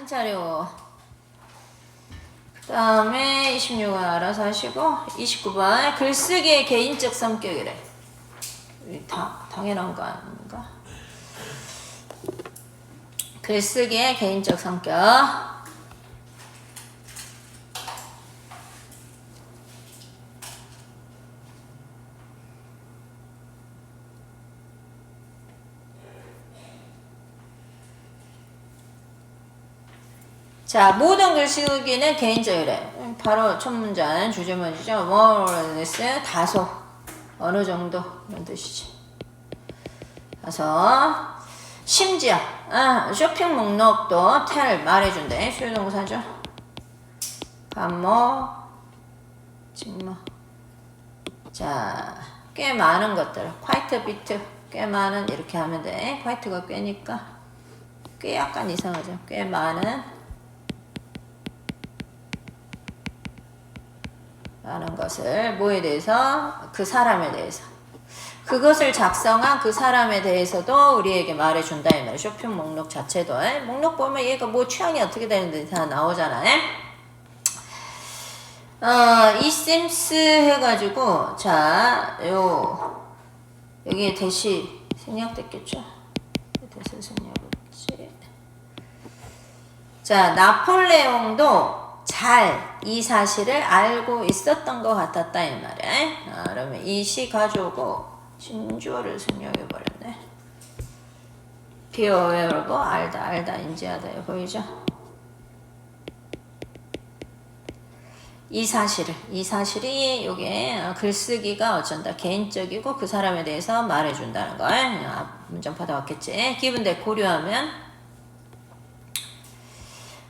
정신 차려. 그 다음에 26은 알아서 하시고 29번 글쓰기의 개인적 성격이래. 이 다, 당연한 거 아닌가? 글쓰기의 개인적 성격. 자, 모든 글쓰기는 개인적이래. 음, 바로 첫 문장 주제문이죠. 뭐랬어요? 다소. 어느 정도 이런 뜻이지. 다소. 심지어 아, 쇼핑 목록도 텔 말해준대. 수요동사죠. 반모, 직모. 자, 꽤 많은 것들. 콰이트 비트. 꽤 많은 이렇게 하면 돼. 콰이트가 꽤니까. 꽤 약간 이상하죠. 꽤 많은 라는 것을 뭐에 대해서? 그 사람에 대해서. 그것을 작성한 그 사람에 대해서도 우리에게 말해준다 이 말이야 쇼핑 목록 자체도. 에? 목록 보면 얘가 뭐 취향이 어떻게 되는지 다 나오잖아 에? 어, 이 심스 해가지고 자 요 여기에 대시 생략됐겠죠? 대시 생략했지? 자 나폴레옹도 잘 이 사실을 알고 있었던 것 같았다 이 말이야. 아, 그러면 이 시 가져오고 진주어를 생략해 버렸네. 비어웨어고 알다 알다 인지하다 보이죠? 이 사실을 이 사실이 요게 글쓰기가 어쩐다 개인적이고 그 사람에 대해서 말해준다는 걸 아, 문장 받아 왔겠지. 기분 대 고려하면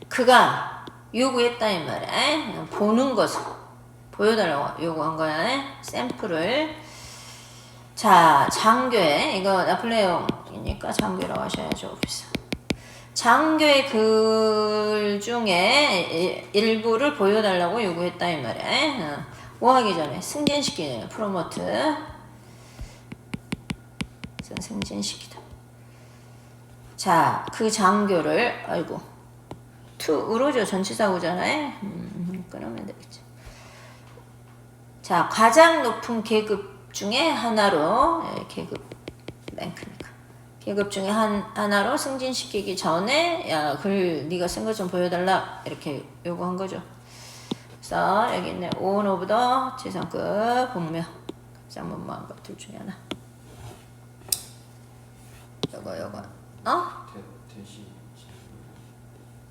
그가 요구했다 이 말이야. 보는 것을 보여달라고 요구한 거야. 샘플을. 자, 장교의 이거 나폴레옹이니까 장교라고 하셔야죠, 오피스. 장교의 글 중에 일부를 보여달라고 요구했다 이 말이야. 뭐 하기 전에 승진시키는 프로모트. 승진시키다. 자, 그 장교를 아이고 투으로죠 전치사고잖아요. 음, 그러면 되겠죠. 자 가장 높은 계급 중에 하나로 예, 계급 랭크니까 계급 중에 한 하나로 승진시키기 전에 야 글 네가 쓴 거 좀 보여달라 이렇게 요구한 거죠. 그래서 여기 있네 온 오브 더 지상급 본명 가장 무모한 것둘 중에 하나. 요거 요거 어? 대, 대시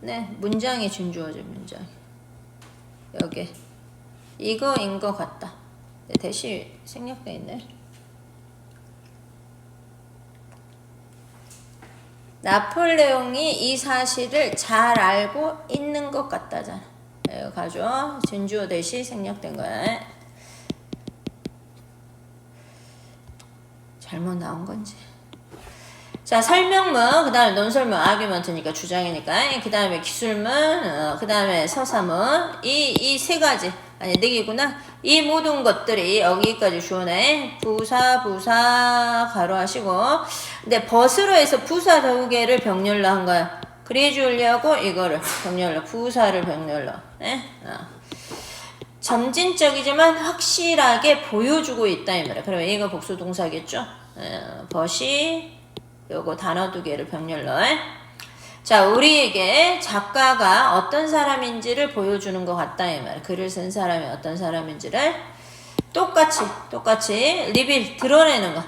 네, 문장이 준주어죠, 문장. 여기. 이거인 것 같다. 네, 대시 생략돼 있네. 나폴레옹이 이 사실을 잘 알고 있는 것 같다잖아. 이거 가죠. 준주어 대시 생략된 거야. 잘못 나온 건지. 자, 설명문, 그 다음에 논설문, 아규먼트니까 주장이니까, 그 다음에 기술문, 어, 그 다음에 서사문, 이, 이 세 가지. 아니, 네 개구나. 이 모든 것들이 여기까지 주어네. 부사, 부사, 가로 하시고. 근데 벗으로 해서 부사 두 개를 병렬로 한 거야. 그래 주려고 이거를 병렬로, 부사를 병렬로. 네? 어. 점진적이지만 확실하게 보여주고 있다, 이 말이야. 그러면 이거 복수 동사겠죠? 어, 벗이, 요거 단어 두 개를 병렬로. 자, 우리에게 작가가 어떤 사람인지를 보여주는 것 같다, 이 말. 글을 쓴 사람이 어떤 사람인지를 똑같이, 똑같이 리빌, 드러내는 거.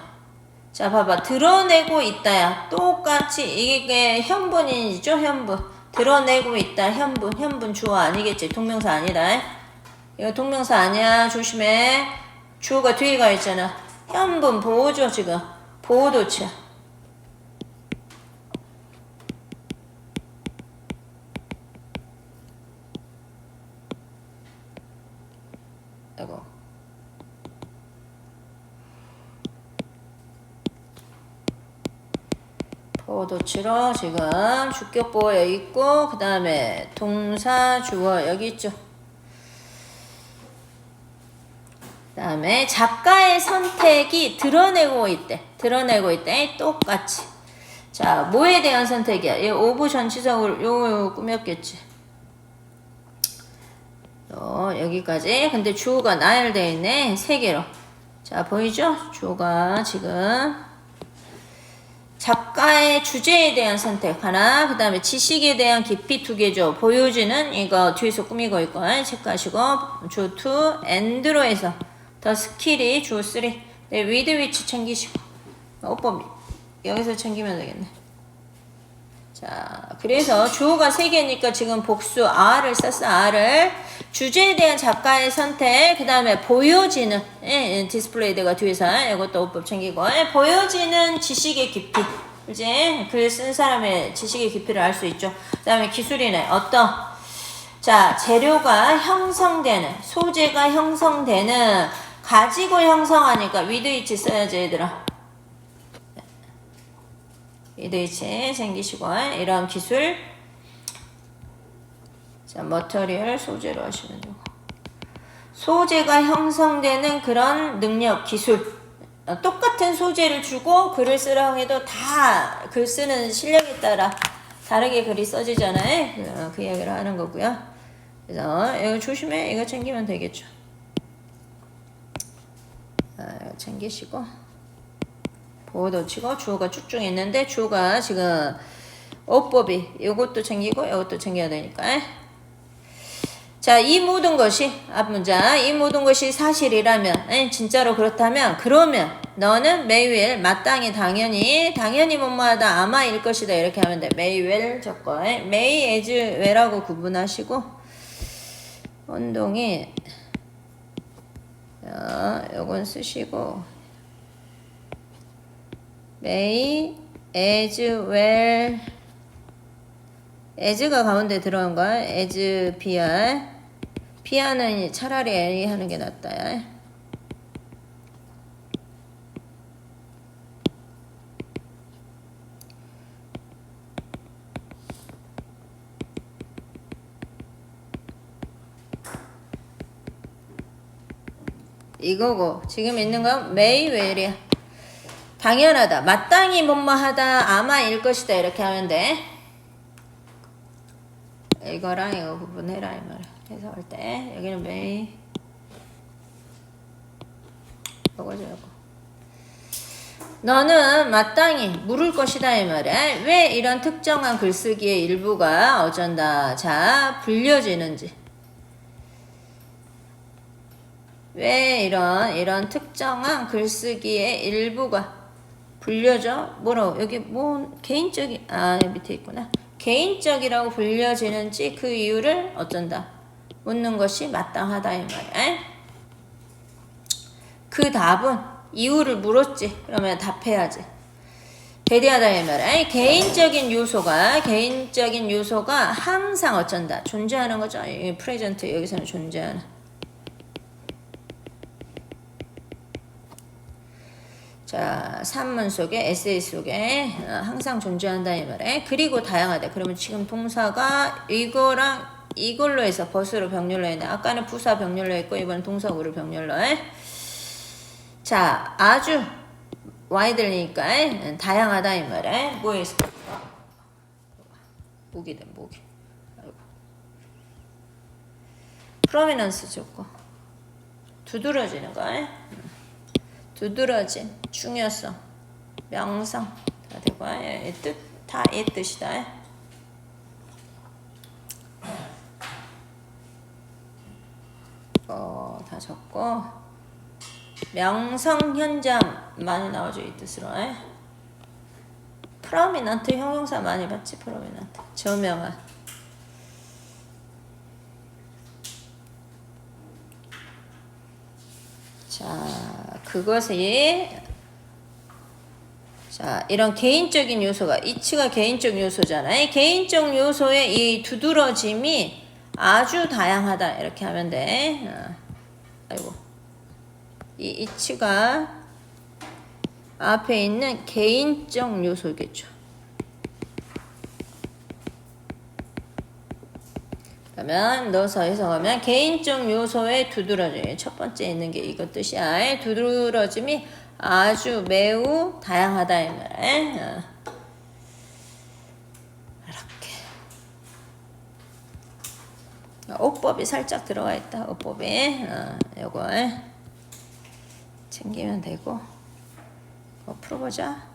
자, 봐봐. 드러내고 있다야. 똑같이, 이게 현분이죠, 현분. 드러내고 있다, 현분. 현분 주어 아니겠지. 동명사 아니다. 이거 동명사 아니야. 조심해. 주어가 뒤에 가 있잖아. 현분 보호죠, 지금. 보호도치야. 아이고. 보도치로 지금 주격보호 여기 있고 그 다음에 동사 주어 여기 있죠. 그 다음에 작가의 선택이 드러내고 있대. 드러내고 있대. 똑같이. 자, 뭐에 대한 선택이야? 이 오브 전치사를 요, 요 꾸몄겠지. 어, 여기까지. 근데 주어가 나열되어 있네. 세 개로. 자, 보이죠? 주어가 지금 작가의 주제에 대한 선택 하나, 그 다음에 지식에 대한 깊이 두 개죠. 보여지는 이거 뒤에서 꾸미고 있고, 체크하시고, 주어 2, 엔드로에서 더 스킬이 주어 3. 네, 위드 위치 챙기시고, 오법 여기서 챙기면 되겠네. 자, 그래서 주어가 세 개니까 지금 복수 R을 썼어, R을. 주제에 대한 작가의 선택, 그 다음에 보여지는, 예, 예, 디스플레이드가 뒤에서, 이것도 오법 챙기고, 예, 보여지는 지식의 깊이. 이제 글 쓴 사람의 지식의 깊이를 알 수 있죠. 그 다음에 기술이네. 어떤, 자, 재료가 형성되는, 소재가 형성되는, 가지고 형성하니까 위드 위치 써야지, 얘들아. 위드위치 생기시고, 이런 기술. 자, 머터리얼 소재로 하시면 되고. 소재가 형성되는 그런 능력, 기술. 어, 똑같은 소재를 주고 글을 쓰라고 해도 다 글 쓰는 실력에 따라 다르게 글이 써지잖아요. 어, 그 이야기를 하는 거고요. 그래서 이거 조심해. 이거 챙기면 되겠죠. 아, 이거 챙기시고. 보호도 치고 주어가 쭉쭉 있는데 주어가 지금 어법이 이것도 챙기고 이것도 챙겨야 되니까. 자, 이 모든 것이, 앞 문장, 이 모든 것이 사실이라면, 에, 진짜로 그렇다면, 그러면 너는 매일 마땅히 당연히, 당연히 뭐뭐하다, 아마일 것이다. 이렇게 하면 돼. 매일 적고, 에, may as well하고 구분하시고, 운동이, 자, 요건 쓰시고, may as well, as가 가운데 들어간 거야. as pr. pr는 차라리 a 하는 게 낫다. 이거고 지금 있는 건 well이야. 당연하다. 마땅히 뭐뭐하다. 아마일 것이다. 이렇게 하면 돼. 이거랑 이거 구분해라 이 말이야. 해석할 때 여기는 may 요거죠 요거. 너는 마땅히 물을 것이다 이 말이야. 왜 이런 특정한 글쓰기의 일부가 어쩐다. 자 불려지는지. 왜 이런 이런 특정한 글쓰기의 일부가 불려져? 뭐라고? 여기 뭐 개인적인 아 밑에 있구나. 개인적이라고 불려지는지 그 이유를 어쩐다. 묻는 것이 마땅하다 이 말이야. 그 답은 이유를 물었지. 그러면 답해야지. 대대하다 이 말이야. 개인적인 요소가 개인적인 요소가 항상 어쩐다. 존재하는 거죠. 이 프레젠트 여기서는 존재하는. 자, 산문 속에, 에세이 속에 어, 항상 존재한다 이 말에. 그리고 다양하다. 그러면 지금 동사가 이거랑 이걸로 해서 버스로 병렬로 했네. 아까는 부사 병렬로 했고 이번엔 동사구를 병렬로 해. 자, 아주 와이들리니까 다양하다 이 말에. 뭐에 있을까? 목이다 목이. 프로미넌스 좋고 두드러지는 거. 두드러진 중요성 명성. 다 되고 뜻다 이 뜻이다 어, 다 적고 명성 현장 많이 나오죠 이 뜻으로 프로미넌트 형용사 많이 봤지 프로미넌트. 저명한 자 그것이 자 이런 개인적인 요소가 이치가 개인적 요소잖아요. 개인적 요소의 이 두드러짐이 아주 다양하다 이렇게 하면 돼. 어. 아이고 이 이치가 앞에 있는 개인적 요소겠죠. 그러면 넣어서 해석하면 개인적 요소의 두드러짐. 첫 번째 있는 게 이것 뜻이야. 두드러짐이 아주 매우 다양하다 이 말. 어. 이렇게. 옷법이 살짝 들어가 있다. 옷법이. 어, 요거 챙기면 되고. 어, 풀어보자.